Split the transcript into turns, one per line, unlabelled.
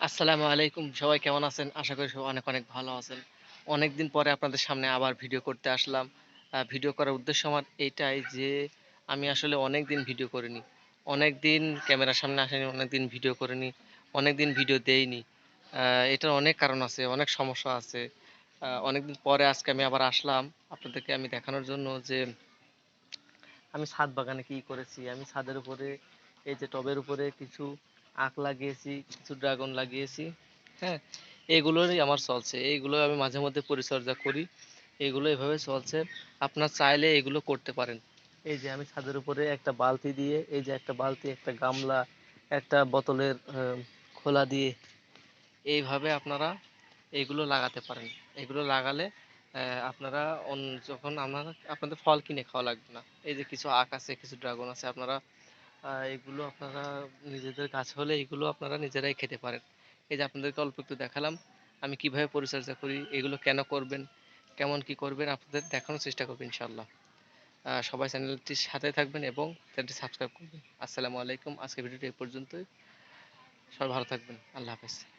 আসসালামু আলাইকুম। সবাই কেমন আছেন? আশা করি সবাই অনেক অনেক ভালো আছেন। অনেকদিন পরে আপনাদের সামনে আবার ভিডিও করতে আসলাম। ভিডিও করার উদ্দেশ্য আমার এইটাই যে আমি আসলে অনেক দিন ভিডিও করিনি। অনেক দিন ক্যামেরার সামনে আসেনি অনেক দিন ভিডিও করিনি অনেক দিন ভিডিও দেইনি। এটার অনেক কারণ আছে অনেক সমস্যা আছে। আহ, অনেকদিন পরে আজকে আমি আবার আসলাম আপনাদেরকে আমি দেখানোর জন্য যে আমি ছাদ বাগানে কি করেছি। আমি ছাদের উপরে এই যে টবের উপরে কিছু আখ লাগিয়েছি, কিছু ড্রাগন লাগিয়েছি হ্যাঁ? এগুলোরই আমার চলছে। এইগুলো আমি মাঝে মধ্যে পরিচর্যা করি। এগুলো এভাবে চলছে। আপনার চাইলে এগুলো করতে পারেন। এই যে আমি ছাদের উপরে একটা বালতি দিয়ে, এই যে একটা বালতি, একটা গামলা, একটা বোতলের খোলা দিয়ে এইভাবে আপনারা এগুলো লাগাতে পারেন। এগুলো লাগালে আপনারা যখন আপনারা আপনাদের ফল কিনে খাওয়া লাগবে না। এই যে কিছু আখ আছে, কিছু ড্রাগন আছে, আপনারা এগুলো আপনারা নিজেদের গাছ হলে এগুলো আপনারা নিজেরাই খেতে পারেন। এই যে আপনাদেরকে অল্প একটু দেখালাম, আমি কীভাবে পরিচর্যা করি, এগুলো কেন করবেন, কেমন কি করবেন, আপনাদের দেখানোর চেষ্টা করব ইনশাল্লাহ সবাই চ্যানেলটির সাথে থাকবেন এবং চ্যানেলটি সাবস্ক্রাইব করবেন। আসসালামু আলাইকুম আজকে ভিডিওটি এই পর্যন্তই। সবাই ভালো থাকবেন, আল্লাহ হাফেজ।